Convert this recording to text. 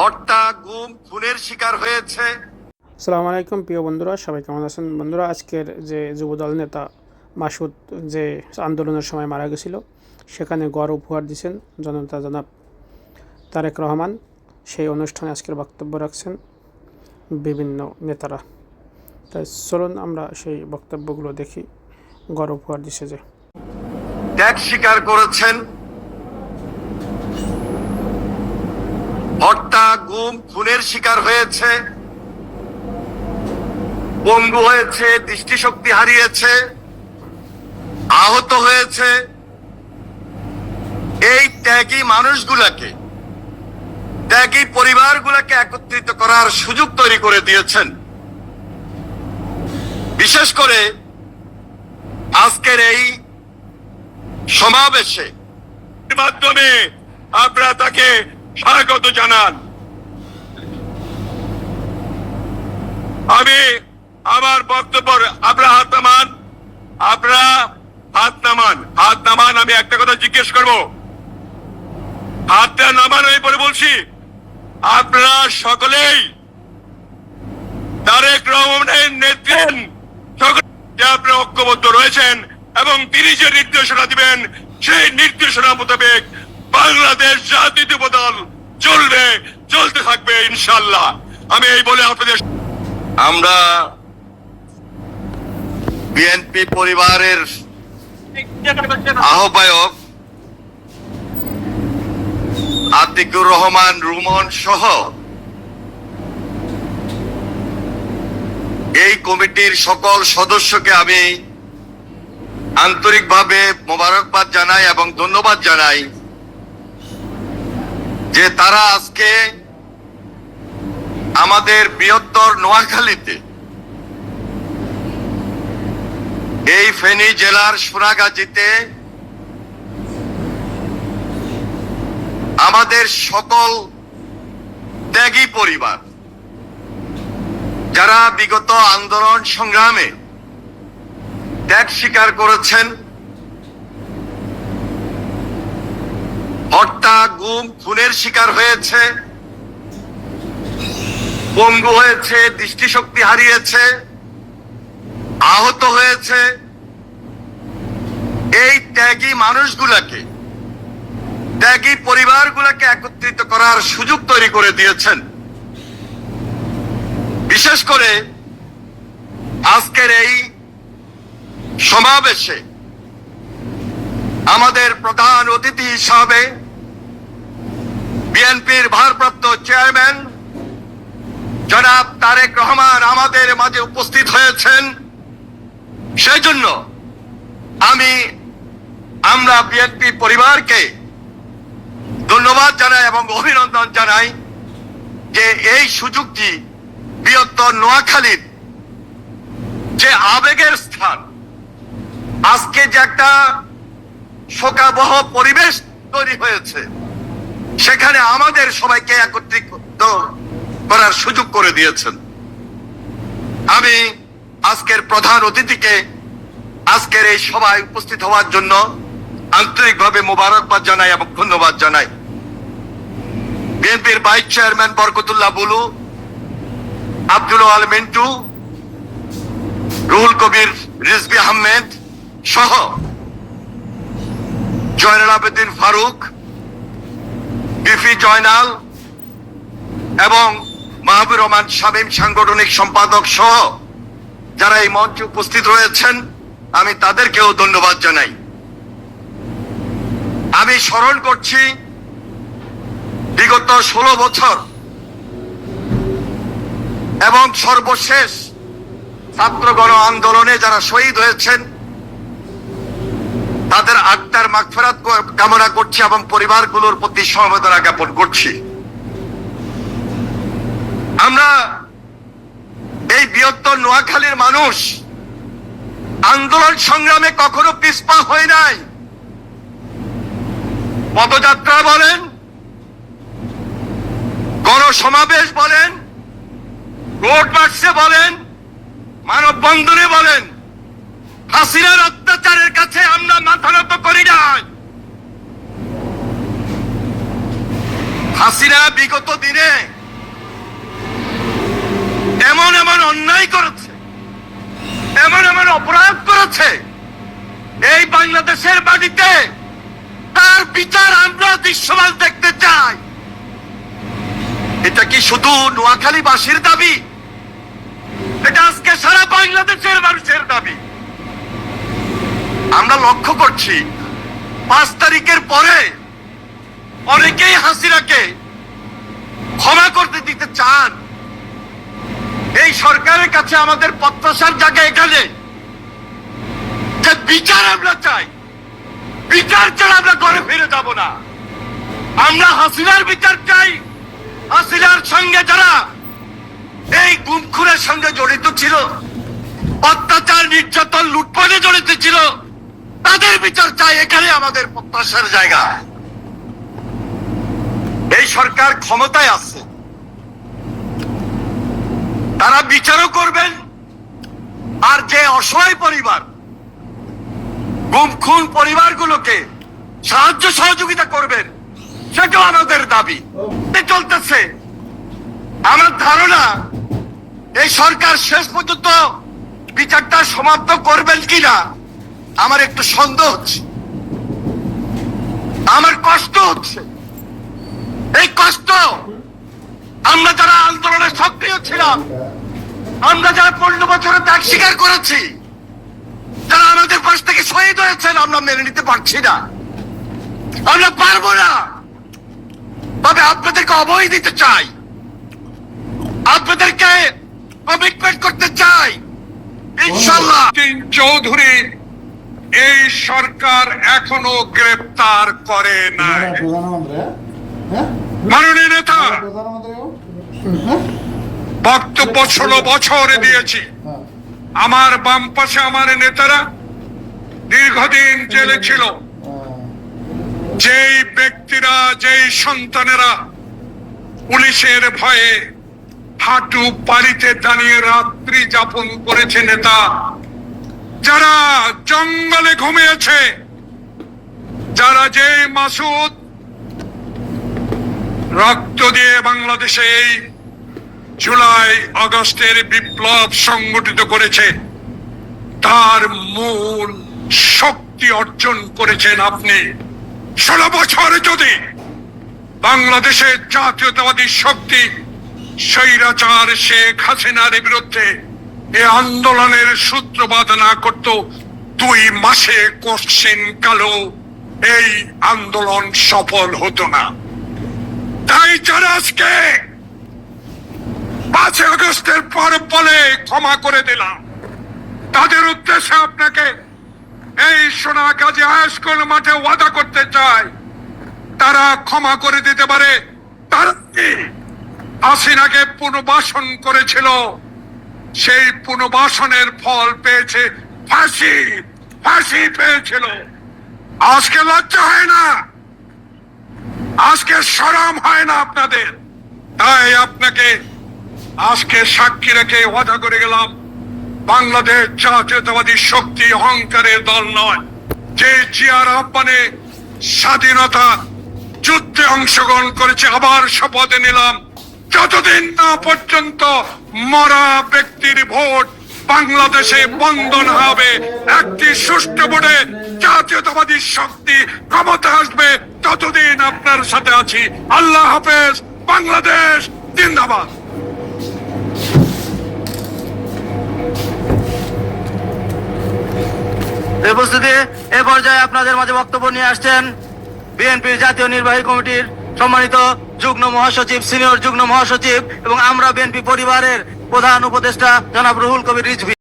হত্যা গুম খুনের শিকার হয়েছে। আসসালামু আলাইকুম প্রিয় বন্ধুরা সবাই কেমন আছেন? বন্ধুরা আজকের যে যুবদল নেতা মাসুদ যে আন্দোলনের সময় মারা গেছিল সেখানে গড় উপহার দিয়েছেন জনতা জনাব তারেক রহমান। সেই অনুষ্ঠানে আজকের বক্তব্য রাখছেন বিভিন্ন নেতারা। তাই চলুন আমরা সেই বক্তব্যগুলো দেখি। গড় উপহার দিছে যে। ত্যাগ স্বীকার করেছেন হত্যা গুম খুনের শিকার হয়েছে পঙ্গু হয়েছে, দৃষ্টিশক্তি হারিয়েছে, আহত হয়েছে। এই ত্যাগী মানুষগুলাকে, ত্যাগী পরিবারগুলোকে একত্রিত করার সুযোগ তৈরি করে দিয়েছেন। বিশেষ করে আজকের এই সমাবেশে মাধ্যমে আপনারা তাকে স্বাগত জানান। আমি আমার বক্তব্য আপনারা হাত নামান, আপনারা হাত নামান। হাত নামান, আমি একটা কথা জিজ্ঞেস করব। হাতটা নামান আমি পরে বলছি, আপনারা সকলেই তারেক রহমানের নেতৃত্ব সকলে যে আপনারা ঐক্যবদ্ধ রয়েছেন এবং তিনি যে নির্দেশনা দিবেন, সেই নির্দেশনা মোতাবেক বাংলাদেশ জাতীয় বদল চলবে, চলতে থাকবে ইনশাল্লাহ আমি এই বলে আপনাদের আমরা বিএনপি পরিবারের আহ্বায়ক আতিকুর রহমান রুমন সহ এই কমিটির সকল সদস্যকে আমি আন্তরিকভাবে মোবারকবাদ জানাই এবং ধন্যবাদ জানাই যে তারা আজকে আমাদের বৃহত্তর নোয়াখালীতে। এই ফেনী জেলার সোনাগাজীতে আমাদের সকল ত্যাগী পরিবার, যারা বিগত আন্দোলন সংগ্রামে ত্যাগ স্বীকার করেছেন, হত্যা, গুম, খুনের শিকার হয়েছে পঙ্গু হয়েছে, দৃষ্টিশক্তি হারিয়েছে, আহত হয়েছে। এই ত্যাগী মানুষগুলাকে, ত্যাগী পরিবারগুলোকে একত্রিত করার সুযোগ তৈরি করে দিয়েছেন। বিশেষ করে আজকের এই সমাবেশে আমাদের প্রধান অতিথি হিসাবে বিএনপির ভারপ্রাপ্ত চেয়ারম্যান জনাব তারেক রহমান আমাদের মাঝে উপস্থিত হয়েছেন। সেই জন্য আমি আমরা বিএনপি পরিবারকে ধন্যবাদ জানাই এবং অভিনন্দন জানাই যে এই সুযোগটি বৃহত্তর নোয়াখালীর যে আবেগের স্থান, আজকে যে একটা শোকাবহ পরিবেশ তৈরি হয়েছে, সেখানে আমাদের সবাইকে একত্রিত করার সুযোগ করে দিয়েছেন। আমি আজকের প্রধান অতিথিকে আজকের এই সভায় উপস্থিত হওয়ার জন্য আন্তরিকভাবে মোবারকবাদ জানাই এবং ধন্যবাদ জানাই। বিএনপির ভাইস চেয়ারম্যান বরকতুল্লাহ বুলু, আব্দুল আল মিন্টু, রুহুল কবির রিজবি আহমেদ সহ জয়নাল আবেদিন ফারুক বিফি জয়নাল এবং মাহবুর রহমান শামীম সাংগঠনিক সম্পাদক সহ যারা এই মঞ্চে উপস্থিত রয়েছেন, আমি তাদেরকেও ধন্যবাদ জানাই। আমি স্মরণ করছি, বিগত ষোলো বছর এবং সর্বশেষ ছাত্র গণ আন্দোলনে যারা শহীদ হয়েছেন, তাদের আত্মার মাগফেরাত কামনা করছি এবং পরিবারগুলোর প্রতি সমবেদনা জ্ঞাপন করছি। আমরা এই বৃহত্তর নোয়াখালীর মানুষ, আন্দোলন সংগ্রামে কখনো পিছপা হয় নাই। পদযাত্রা বলেন, গণসমাবেশ বলেন রোড মার্চে বলেন, মানববন্ধনে বলেন, হাসিনার অত্যাচারের কাছে আমরা মাথা নত করি নাই। হাসিনা বিগত দিনে এমন এমন অন্যায় করেছে, এমন এমন অপরাধ করেছে, এই বাংলাদেশের বাড়িতে তার বিচার আমরা দৃশ্যমান দেখতে চাই। এটা কি শুধু নোয়াখালী বাসীর দাবি? এটা আজকে সারা বাংলাদেশের মানুষের দাবি। আমরা লক্ষ্য করছি, পাঁচ তারিখের পরে অনেকেই হাসিরাকে ক্ষমা করতে দিতে চান। সরকারের কাছে আমাদের প্রত্যাশার জায়গা এখানে। যে বিচার আমরা চাই, বিচার ছাড়া আমরা ঘরে ফিরে যাব না। আমরা হাসিনার বিচার চাই। হাসিনার সঙ্গে যারা এই গুমখুরের সঙ্গে জড়িত ছিল, অত্যাচার, নির্যাতন, লুটপাটে জড়িত ছিল, তাদের বিচার চাই। এখানে আমাদের প্রত্যাশার জায়গা। এই সরকার ক্ষমতায় আছে। তারা বিচারও করবেন। আর যে অসহায় পরিবার গুম খুন পরিবারগুলোকে সাহায্য সহযোগিতা করবেন, সেটাও আমাদের দাবি। চলতেছে। আমার ধারণা, এই সরকার শেষ পর্যন্ত বিচারটা সমাপ্ত করবেন কিনা, আমার একটু সন্দেহ হচ্ছে। আমার কষ্ট হচ্ছে। এই কষ্ট আমরা যারা আন্দোলনে সক্রিয় ছিলাম আমরা যারা পনেরো বছরে ত্যাগ স্বীকার করেছি যারা আমাদের পাশ থেকে শহীদ হয়েছেন আমরা মেনে নিতে পারছি না। আমরা পারব না। তবে আপনাদেরকে অবৈ দিতে চাই। আপনাদেরকে কমিটমেন্ট করতে চাই। ইনশাল্লাহ চৌধুরী এই সরকার এখনও গ্রেপ্তার করে নাই। প্রধানমন্ত্রী হ্যাঁ? মাননীয় নেতা বক্তব্য ষোলো বছরে দিয়েছি। আমার বাম পাশে আমার নেতারা দীর্ঘদিন জেলে ছিল। যেই ব্যক্তিরা যেই সন্তানেরা পুলিশের ভয়ে হাঁটু পালিতে দাঁড়িয়ে রাত্রি যাপন করেছে নেতা যারা জঙ্গলে ঘুমিয়েছে যারা যে মাসুদ রক্ত দিয়ে বাংলাদেশে এই জুলাই আগস্টের বিপ্লব সংগঠিত করেছে, তার মূল শক্তি অর্জন করেছেন আপনি। ষোলো বছর যদি বাংলাদেশের জাতীয়তাবাদী শক্তি স্বৈরাচার শেখ হাসিনার বিরুদ্ধে এ আন্দোলনের সূত্রপাত না করত, দুই মাসে কোশ্চিন কালো এই আন্দোলন সফল হতো না। তাই যারা আজকে পাঁচই আগস্টের পর বলে ক্ষমা করে দিলাম, তাদের উদ্দেশ্যে আপনাকে এই সোনাগাজী হাই স্কুল মাঠে ওয়াদা করতে চায় তারা ক্ষমা করে দিতে পারে। তারা কি হাসিনাকে পুনর্বাসন করেছিল, সেই পুনর্বাসনের ফল পেয়েছে ফাঁসি ফাঁসি পেয়েছিল। আজকে লজ্জা হয় না। আজকে সরম হয় না আপনাদের। তাই আপনাকে আজকে সাক্ষী রেখে ওয়াদা করে গেলাম, বাংলাদেশ জাতীয়তাবাদী শক্তি অহংকারের দল নয়, যে জিয়ার আহ্বানে স্বাধীনতা যুদ্ধে অংশগ্রহণ করেছে, আবার শপথে নিলাম। যতদিন না পর্যন্ত মরা ব্যক্তির ভোট বাংলাদেশে বন্ধন হবে, একটি সুষ্ঠু ভোটে জাতীয়তাবাদী শক্তি ক্ষমতা আসবে ততদিন আপনার সাথে আছি? আল্লাহ হাফেজ, বাংলাদেশ, জিন্দাবাদ। উপস্থিতি এ পর্যায়ে আপনাদের মাঝে বক্তব্য নিয়ে আসছেন বিএনপির জাতীয় নির্বাহী কমিটির সম্মানিত যুগ্ম মহাসচিব, সিনিয়র যুগ্ম মহাসচিব এবং আমরা বিএনপি পরিবারের প্রধান উপদেষ্টা জনাব রুহুল কবির রিজভি।